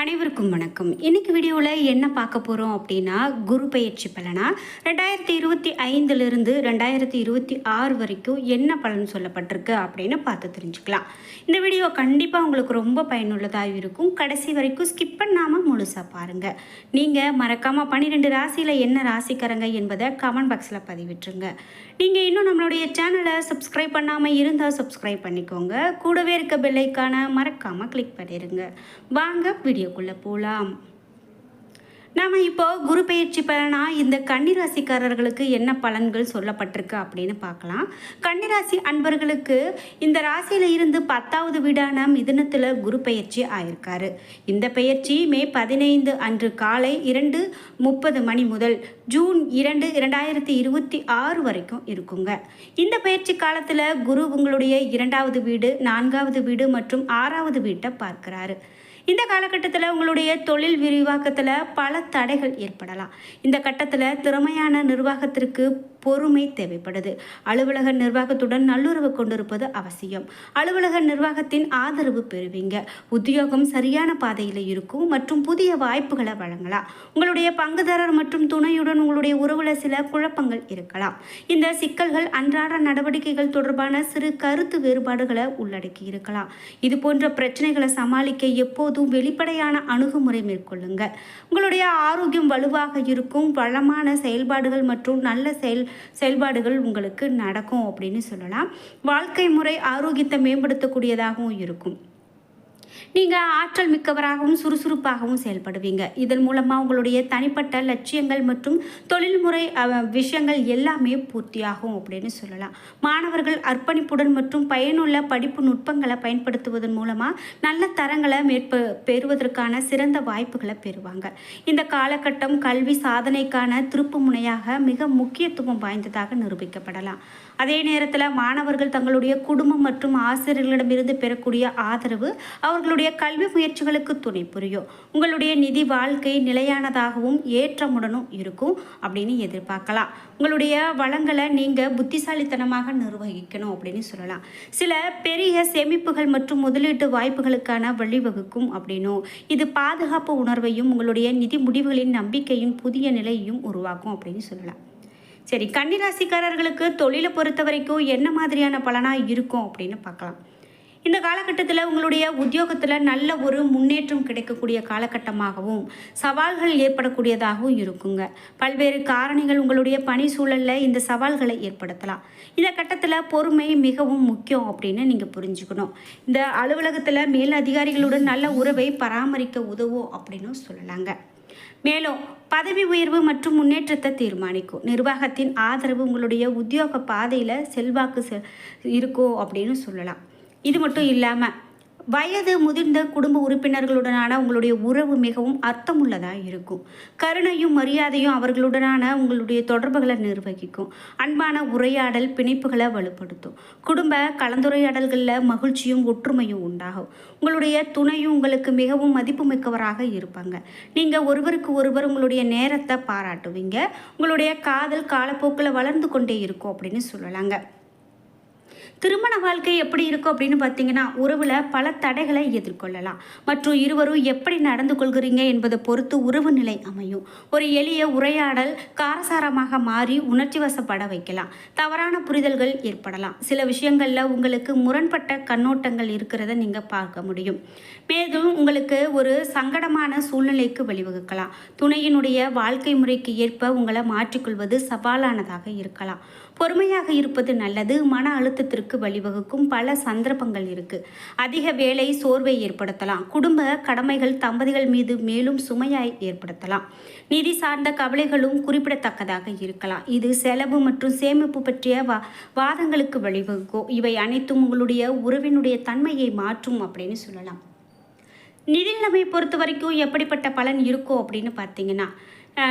அனைவருக்கும் வணக்கம். இன்னைக்கு வீடியோவில் என்ன பார்க்க போகிறோம் அப்படின்னா குரு பயிற்சி பலனா? ரெண்டாயிரத்தி இருபத்தி ஐந்துலேருந்து ரெண்டாயிரத்தி இருபத்தி ஆறு வரைக்கும் என்ன பலன் சொல்லப்பட்டிருக்கு அப்படின்னு பார்த்து தெரிஞ்சுக்கலாம். இந்த வீடியோ கண்டிப்பாக உங்களுக்கு ரொம்ப பயனுள்ளதாக இருக்கும். கடைசி வரைக்கும் ஸ்கிப் பண்ணாமல் முழுசாக பாருங்கள் நீங்கள் மறக்காமல் பன்னிரெண்டு ராசியில் என்ன ராசிக்காரங்க என்பதை கமெண்ட் பாக்ஸில் பதிவிட்டுருங்க. நீங்கள் இன்னும் நம்மளுடைய சேனலை சப்ஸ்கிரைப் பண்ணாமல் இருந்தால் சப்ஸ்கிரைப் பண்ணிக்கோங்க. கூடவே இருக்க பெல்லைக்கான மறக்காமல் கிளிக் பண்ணிடுங்க வாங்க வீடியோக்குள்ளே போகலாம் நாம் இப்போ குரு பயிற்சி பலனா இந்த கன்னிராசிக்காரர்களுக்கு என்ன பலன்கள் சொல்லப்பட்டிருக்கு அப்படின்னு பார்க்கலாம். கன்னிராசி அன்பர்களுக்கு இந்த ராசியில் இருந்து பத்தாவது வீடான மிதுனத்தில் குரு பயிற்சி ஆயிருக்காரு. இந்த பயிற்சி மே பதினைந்து அன்று காலை இரண்டு முப்பது மணி முதல் ஜூன் இரண்டு இரண்டாயிரத்தி இருபத்தி ஆறு வரைக்கும் இருக்குங்க. இந்த பயிற்சி காலத்தில் குரு உங்களுடைய இரண்டாவது வீடு நான்காவது வீடு மற்றும் ஆறாவது வீட்டை பார்க்குறாரு. இந்த காலகட்டத்தில் உங்களுடைய தொழில் விரிவாக்கத்தில் பல தடைகள் ஏற்படலாம். இந்த கட்டத்தில் திறமையான நிர்வாகத்திற்கு பொறுமை தேவைப்படுது. அலுவலக நிர்வாகத்துடன் நல்லுறவு கொண்டிருப்பது அவசியம். அலுவலக நிர்வாகத்தின் ஆதரவு பெறுவீங்க. உத்தியோகம் சரியான பாதையில் இருக்கும் மற்றும் புதிய வாய்ப்புகளை வழங்கலாம். உங்களுடைய பங்குதாரர் மற்றும் துணையுடன் உங்களுடைய உறவுல சில குழப்பங்கள் இருக்கலாம். இந்த சிக்கல்கள் அன்றாட நடவடிக்கைகள் தொடர்பான சிறு கருத்து வேறுபாடுகளை உள்ளடக்கி இருக்கலாம். இது போன்ற பிரச்சனைகளை சமாளிக்க எப்போதும் வெளிப்படையான அணுகுமுறை மேற்கொள்ளுங்க. உங்களுடைய ஆரோக்கியம் வலுவாக இருக்கும். வளமான செயல்பாடுகள் மற்றும் நல்ல செயல் செயல்பாடுகள் உங்களுக்கு நடக்கும் அப்படின்னு சொல்லலாம். வாழ்க்கை முறை ஆரோக்கியத்தை மேம்படுத்தக்கூடியதாகவும் இருக்கும். நீங்கள் ஆற்றல் மிக்கவராகவும் சுறுசுறுப்பாகவும் செயல்படுவீங்க. இதன் மூலமாக உங்களுடைய தனிப்பட்ட லட்சியங்கள் மற்றும் தொழில்முறை விஷயங்கள் எல்லாமே பூர்த்தியாகும் அப்படின்னு சொல்லலாம். மாணவர்கள் அர்ப்பணிப்புடன் மற்றும் பயனுள்ள படிப்பு நுட்பங்களை பயன்படுத்துவதன் மூலமாக நல்ல தரங்களை மேற்ப பெறுவதற்கான சிறந்த வாய்ப்புகளை பெறுவாங்க. இந்த காலகட்டம் கல்வி சாதனைக்கான திருப்பு முனையாக மிக முக்கியத்துவம் வாய்ந்ததாக நிரூபிக்கப்படலாம். அதே நேரத்தில் மாணவர்கள் தங்களுடைய குடும்பம் மற்றும் ஆசிரியர்களிடமிருந்து பெறக்கூடிய ஆதரவு அவர்களுடைய கல்வி முயற்சிகளுக்கு துணை புரியும். உங்களுடைய நிதி வாழ்க்கை நிலையானதாகவும் ஏற்றமுடனும் இருக்கும் அப்படின்னு எதிர்பார்க்கலாம். உங்களுடைய வளங்களை நீங்கள் புத்திசாலித்தனமாக நிர்வகிக்கணும் அப்படின்னு சொல்லலாம். சில பெரிய சேமிப்புகள் மற்றும் முதலீட்டு வாய்ப்புகளுக்கான வழிவகுக்கும் அப்படின்னும் இது பாதுகாப்பு உணர்வையும் உங்களுடைய நிதி முடிவுகளின் நம்பிக்கையும் புதிய நிலையையும் உருவாக்கும் அப்படின்னு சொல்லலாம். சரி கன்னிராசிக்காரர்களுக்கு தொழிலை பொறுத்த வரைக்கும் என்ன மாதிரியான பலனாக இருக்கும் அப்படின்னு பார்க்கலாம். இந்த காலகட்டத்தில் உங்களுடைய உத்தியோகத்தில் நல்ல ஒரு முன்னேற்றம் கிடைக்கக்கூடிய காலகட்டமாகவும் சவால்கள் ஏற்படக்கூடியதாகவும் இருக்குங்க. பல்வேறு காரணிகள் உங்களுடைய பணி சூழலில் இந்த சவால்களை ஏற்படுத்தலாம். இந்த கட்டத்தில் பொறுமை மிகவும் முக்கியம் அப்படின்னு நீங்கள் புரிஞ்சுக்கணும். இந்த அலுவலகத்தில் மேல் அதிகாரிகளுடன் நல்ல உறவை பராமரிக்க உதவும் அப்படின்னு சொல்லலாங்க. மேலும் பதவி உயர்வு மற்றும் முன்னேற்றத்தை தீர்மானிக்கும். நிர்வாகத்தின் ஆதரவு உங்களுடைய உத்தியோக பாதையில் செல்வாக்கு செ இருக்கும் அப்படின்னு சொல்லலாம். இது மட்டும் இல்லாமல் வயது முதிர்ந்த குடும்ப உறுப்பினர்களுடனான உங்களுடைய உறவு மிகவும் அர்த்தமுள்ளதாக இருக்கும். கருணையும் மரியாதையும் அவர்களுடனான உங்களுடைய தொடர்புகளை நிர்வகிக்கும். அன்பான உரையாடல் பிணைப்புகளை வலுப்படுத்தும். குடும்ப கலந்துரையாடல்களில் மகிழ்ச்சியும் ஒற்றுமையும் உண்டாகும். உங்களுடைய துணையும் உங்களுக்கு மிகவும் மதிப்புமிக்கவராக இருப்பாங்க. நீங்கள் ஒருவருக்கு ஒருவர் உங்களுடைய நேரத்தை பாராட்டுவீங்க. உங்களுடைய காதல் காலப்போக்கில் வளர்ந்து கொண்டே இருக்கும் அப்படின்னு சொல்லலாங்க. திருமண வாழ்க்கை எப்படி இருக்கும் அப்படின்னு பார்த்தீங்கன்னா உறவில் பல தடைகளை எதிர்கொள்ளலாம். மற்றும் இருவரும் எப்படி நடந்து கொள்கிறீங்க என்பதை பொறுத்து உறவு நிலை அமையும். ஒரு எளிய உரையாடல் காரசாரமாக மாறி உணர்ச்சி வசப்பட வைக்கலாம். தவறான புரிதல்கள் ஏற்படலாம். சில விஷயங்களில் உங்களுக்கு முரண்பட்ட கண்ணோட்டங்கள் இருக்கிறத நீங்கள் பார்க்க முடியும். மேலும் உங்களுக்கு ஒரு சங்கடமான சூழ்நிலைக்கு வழிவகுக்கலாம். துணையினுடைய வாழ்க்கை முறைக்கு ஏற்ப உங்களை மாற்றிக்கொள்வது சவாலானதாக இருக்கலாம். பொறுமையாக இருப்பது நல்லது. மன அழுத்தத்திற்கு வழிவகுக்கும் பல சந்தர்ப்பங்கள் இருக்கு. அதிக வேலை சோர்வை ஏற்படுத்தலாம். குடும்ப கடமைகள் தம்பதிகள் மீது மேலும் சுமையாய் ஏற்படுத்தலாம். நிதி சார்ந்த கவலைகளும் குறிப்பிடத்தக்கதாக இருக்கலாம். இது செலவு மற்றும் சேமிப்பு பற்றிய வா வாதங்களுக்கு வழிவகுக்கும். இவை அனைத்தும் உங்களுடைய உறவினுடைய தன்மையை மாற்றும் அப்படின்னு சொல்லலாம். நிதி நிலைமை பொறுத்த வரைக்கும் எப்படிப்பட்ட பலன் இருக்கும் அப்படின்னு பார்த்தீங்கன்னா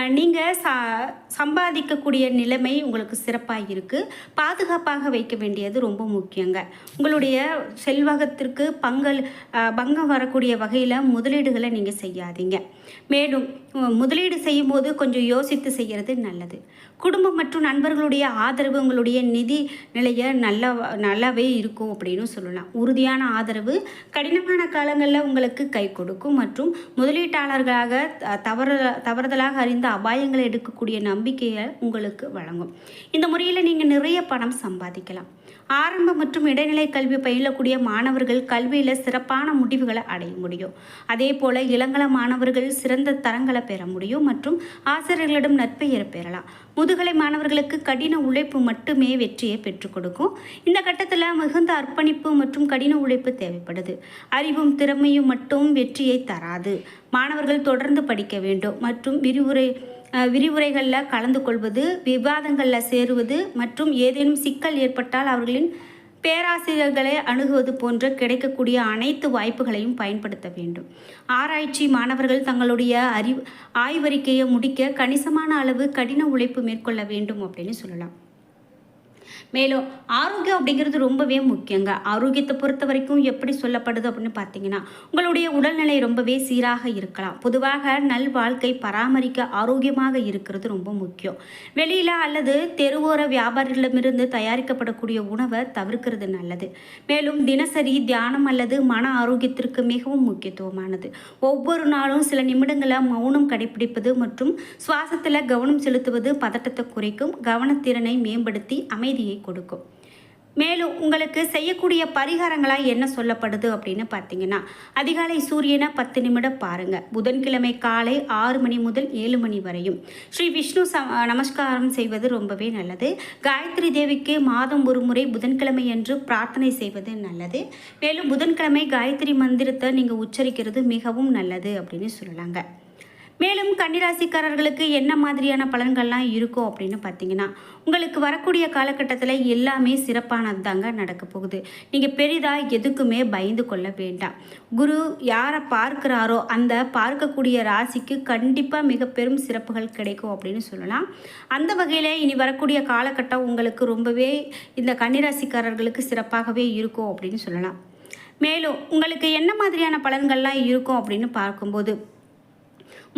நீங்கள் சா சம்பாதிக்கக்கூடிய நிலைமை உங்களுக்கு சிறப்பாக இருக்குது பாதுகாப்பாக வைக்க வேண்டியது ரொம்ப முக்கியங்க. உங்களுடைய செல்வகத்திற்கு பங்கல் பங்கம் வரக்கூடிய வகையில் முதலீடுகளை நீங்கள் செய்யாதீங்க. மேலும் முதலீடு செய்யும் போது கொஞ்சம் யோசித்து செய்கிறது நல்லது. குடும்பம் மற்றும் நண்பர்களுடைய ஆதரவு உங்களுடைய நிதி நிலையை நல்லா நல்லாவே இருக்கும் அப்படின்னு சொல்லலாம். உறுதியான ஆதரவு கடினமான காலங்களில் உங்களுக்கு கை கொடுக்கும் மற்றும் முதலீட்டாளர்களாக த- தவறு தவறுதலாக குறைந்த அபாயங்களை எடுக்கக்கூடிய நம்பிக்கையை உங்களுக்கு வழங்கும். இந்த முறையில் நீங்கள் நிறைய பணம் சம்பாதிக்கலாம். ஆரம்ப மற்றும் இடைநிலை கல்வி பயிலக்கூடிய மாணவர்கள் கல்வியில் சிறப்பான முடிவுகளை அடைய முடியும். அதே போல் இளங்கல மாணவர்கள் சிறந்த தரங்களை பெற முடியும் மற்றும் ஆசிரியர்களிடம் நற்பெயரை பெறலாம் முதுகலை மாணவர்களுக்கு கடின உழைப்பு மட்டுமே வெற்றியை பெற்றுக் கொடுக்கும். இந்த கட்டத்தில் மிகுந்த அர்ப்பணிப்பு மற்றும் கடின உழைப்பு தேவைப்படுது. அறிவும் திறமையும் மட்டும் வெற்றியை தராது. மாணவர்கள் தொடர்ந்து படிக்க வேண்டும் மற்றும் விரிவுரை விரிவுரைகளில் கலந்து கொள்வது விவாதங்களில் சேருவது மற்றும் ஏதேனும் சிக்கல் ஏற்பட்டால் அவர்களின் பேராசிரியர்களை அணுகுவது போன்ற கிடைக்கக்கூடிய அனைத்து வாய்ப்புகளையும் பயன்படுத்த வேண்டும். ஆராய்ச்சி மாணவர்கள் தங்களுடைய அறிவு ஆய்வறிக்கையை முடிக்க கணிசமான அளவு கடின உழைப்பு மேற்கொள்ள வேண்டும் அப்படின்னு சொல்லலாம். மேலும் ஆரோக்கியம் அப்படிங்கிறது ரொம்பவே முக்கியங்க. ஆரோக்கியத்தை பொறுத்த வரைக்கும் எப்படி சொல்லப்படுது அப்படின்னு பார்த்தீங்கன்னா உங்களுடைய உடல்நிலை ரொம்பவே சீராக இருக்கலாம். பொதுவாக நல் வாழ்க்கை பராமரிக்க ஆரோக்கியமாக இருக்கிறது ரொம்ப முக்கியம். வெளியில் அல்லது தெருவோர வியாபாரிகளிடமிருந்து தயாரிக்கப்படக்கூடிய உணவை தவிர்க்கிறது நல்லது. மேலும் தினசரி தியானம் அல்லது மன ஆரோக்கியத்திற்கு மிகவும் முக்கியத்துவமானது. ஒவ்வொரு நாளும் சில நிமிடங்களை மௌனம் கடைபிடிப்பது மற்றும் சுவாசத்தில் கவனம் செலுத்துவது பதட்டத்தை குறைக்கும். கவனத்திறனை மேம்படுத்தி அமைதியை கொடுக்கும். மேலும் உங்களுக்கு செய்யக்கூடிய பரிகாரங்களாக என்ன சொல்லப்படுது அப்படின்னு பார்த்தீங்கன்னா அதிகாலை சூரியனை பத்து நிமிடம் பாருங்கள் புதன்கிழமை காலை ஆறு மணி முதல் ஏழு மணி வரையும். ஸ்ரீ விஷ்ணு ச நமஸ்காரம் செய்வது ரொம்பவே நல்லது. காயத்ரி தேவிக்கு மாதம் ஒரு முறை புதன்கிழமை என்று பிரார்த்தனை செய்வது நல்லது. மேலும் புதன்கிழமை காயத்ரி மந்திரத்தை நீங்கள் உச்சரிக்கிறது மிகவும் நல்லது அப்படின்னு சொல்லலாங்க. மேலும் கன்னிராசிக்காரர்களுக்கு என்ன மாதிரியான பலன்கள்லாம் இருக்கும் அப்படின்னு பார்த்தீங்கன்னா உங்களுக்கு வரக்கூடிய காலகட்டத்தில் எல்லாமே சிறப்பானது தாங்க நடக்க போகுது. நீங்கள் பெரிதாக எதுக்குமே பயந்து கொள்ள வேண்டாம். குரு யாரை பார்க்குறாரோ அந்த பார்க்கக்கூடிய ராசிக்கு கண்டிப்பாக மிக பெரும் சிறப்புகள் கிடைக்கும் அப்படின்னு சொல்லலாம். அந்த வகையில் இனி வரக்கூடிய காலகட்டம் உங்களுக்கு ரொம்பவே இந்த கன்னிராசிக்காரர்களுக்கு சிறப்பாகவே இருக்கும் அப்படின்னு சொல்லலாம். மேலும் உங்களுக்கு என்ன மாதிரியான பலன்கள்லாம் இருக்கும் அப்படின்னு பார்க்கும்போது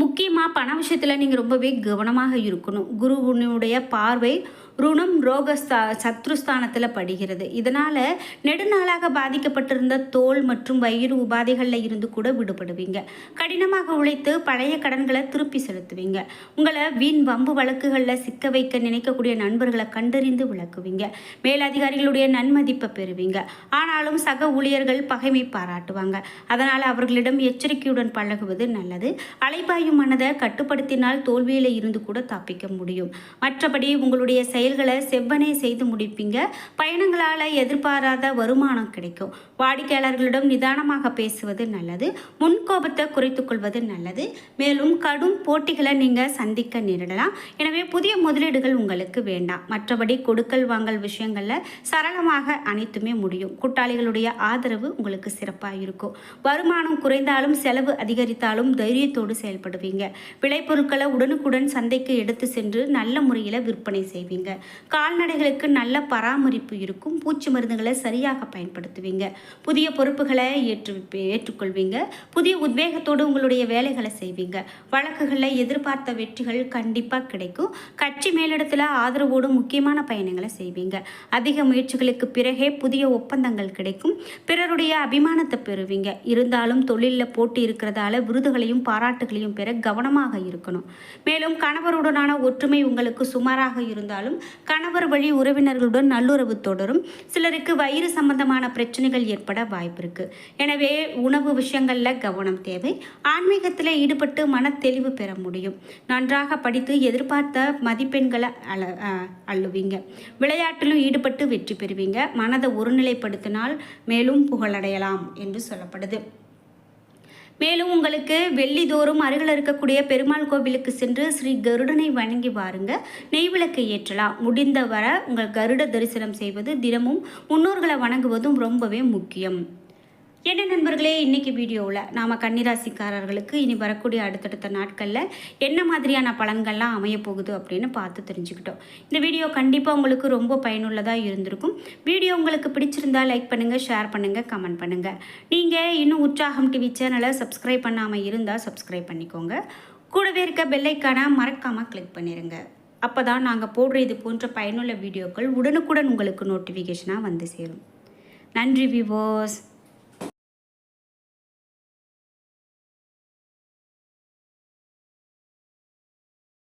முக்கியமாக பண விஷயத்தில் நீங்கள் ரொம்பவே கவனமாக இருக்கணும். குருவினுடைய பார்வை ருணம் ரோகஸ்தா சத்ருஸ்தானத்தில் படுகிறது. இதனால் நெடுநாளாக பாதிக்கப்பட்டிருந்த தோல் மற்றும் வயிறு உபாதைகளில் இருந்து கூட விடுபடுவீங்க. கடினமாக உழைத்து பழைய கடன்களை திருப்பி செலுத்துவீங்க. உங்களை வீண் வம்பு வழக்குகளில் சிக்க வைக்க நினைக்கக்கூடிய நண்பர்களை கண்டறிந்து விளக்குவீங்க. மேலதிகாரிகளுடைய நன்மதிப்பை பெறுவீங்க. ஆனாலும் சக ஊழியர்கள் பகைமை பாராட்டுவாங்க. அதனால் அவர்களிடம் எச்சரிக்கையுடன் பழகுவது நல்லது. அலைபாயும் மனதை கட்டுப்படுத்தினால் தோல்வியில் இருந்து கூட தப்பிக்க முடியும். மற்றபடி உங்களுடைய செயல் செயல்களை செவ்வனே செய்து முடிப்பீங்க. பயணங்களால் எதிர்பாராத வருமானம் கிடைக்கும். வாடிக்கையாளர்களிடம் நிதானமாக பேசுவது நல்லது. முன்கோபத்தை குறைத்துக்கொள்வது நல்லது. மேலும் கடும் போட்டிகளை நீங்கள் சந்திக்க நேரிடலாம். எனவே புதிய முதலீடுகள் உங்களுக்கு வேண்டாம். மற்றபடி கொடுக்கல் வாங்கல் விஷயங்களில் சரளமாக அனைத்துமே முடியும். கூட்டாளிகளுடைய ஆதரவு உங்களுக்கு சிறப்பாக இருக்கும். வருமானம் குறைந்தாலும் செலவு அதிகரித்தாலும் தைரியத்தோடு செயல்படுவீங்க. விளைபொருட்களை உடனுக்குடன் சந்தைக்கு எடுத்து சென்று நல்ல முறையில் விற்பனை செய்வீங்க. கால்நடைகளுக்கு நல்ல பராமரிப்பு இருக்கும். பூச்சி மருந்துகளை சரியாக பயன்படுத்துவீங்க. புதிய பொறுப்புகளை ஏற்று ஏற்றுக்கொள்வீங்க. புதிய உத்வேகத்தோடு உங்களுடைய வேலைகளை செய்வீங்க. வழக்குகளில் எதிர்பார்த்த வெற்றிகள் கண்டிப்பாக கிடைக்கும். கட்சி மேலிடத்தில் ஆதரவோடு முக்கியமான பயணங்களை செய்வீங்க. அதிக முயற்சிகளுக்கு பிறகே புதிய ஒப்பந்தங்கள் கிடைக்கும். பிறருடைய அபிமானத்தை பெறுவீங்க. இருந்தாலும் தொழிலில் போட்டி இருக்கிறதால விருதுகளையும் பாராட்டுகளையும் பெற கவனமாக இருக்கணும். மேலும் கணவருடனான ஒற்றுமை உங்களுக்கு சுமாராக இருந்தாலும் கணவர் வழி உறவினர்களுடன் நல்லுறவு தொடரும். சிலருக்கு வயிறு சம்பந்தமான பிரச்சனைகள் ஏற்பட வாய்ப்பு இருக்கு. எனவே உணவு விஷயங்களில் கவனம் தேவை. ஆன்மீகத்தில் ஈடுபட்டு மன தெளிவு பெற முடியும். நன்றாக படித்து எதிர்பார்த்த மதிப்பெண்களை அல அள்ளுவீங்க. விளையாட்டிலும் ஈடுபட்டு வெற்றி பெறுவீங்க. மனதை ஒருநிலைப்படுத்தினால் மேலும் புகழடையலாம் என்று சொல்லப்படுது. மேலும் உங்களுக்கு வெள்ளிதோறும் அருகில் இருக்கக்கூடிய பெருமாள் கோவிலுக்கு சென்று ஸ்ரீ கருடனை வணங்கி வாருங்க. நெய் விளக்கை ஏற்றலாம். முடிந்தவரை உங்கள் கருட தரிசனம் செய்வது தினமும் முன்னோர்களை வணங்குவதும் ரொம்பவே முக்கியம். என்ன நண்பர்களே இன்னைக்கு வீடியோவில் நாம் கன்னிராசிக்காரர்களுக்கு இனி வரக்கூடிய அடுத்தடுத்த நாட்களில் என்ன மாதிரியான பலன்கள்லாம் அமைய போகுது அப்படின்னு பார்த்து தெரிஞ்சுக்கிட்டோம். இந்த வீடியோ கண்டிப்பாக உங்களுக்கு ரொம்ப பயனுள்ளதாக இருந்திருக்கும். வீடியோ உங்களுக்கு பிடிச்சிருந்தா லைக் பண்ணுங்கள் ஷேர் பண்ணுங்கள் கமெண்ட் பண்ணுங்கள் நீங்கள் இன்னும் உற்சாகம் டிவி சேனலை சப்ஸ்கிரைப் பண்ணாமல் இருந்தால் சப்ஸ்கிரைப் பண்ணிக்கோங்க. கூடவே இருக்க பெல்லைக்கான மறக்காமல் கிளிக் பண்ணிடுங்க அப்போ தான் நாங்கள் போடுற இது போன்ற பயனுள்ள வீடியோக்கள் உடனுக்குடன் உங்களுக்கு நோட்டிஃபிகேஷனாக வந்து சேரும். நன்றி விவோஸ்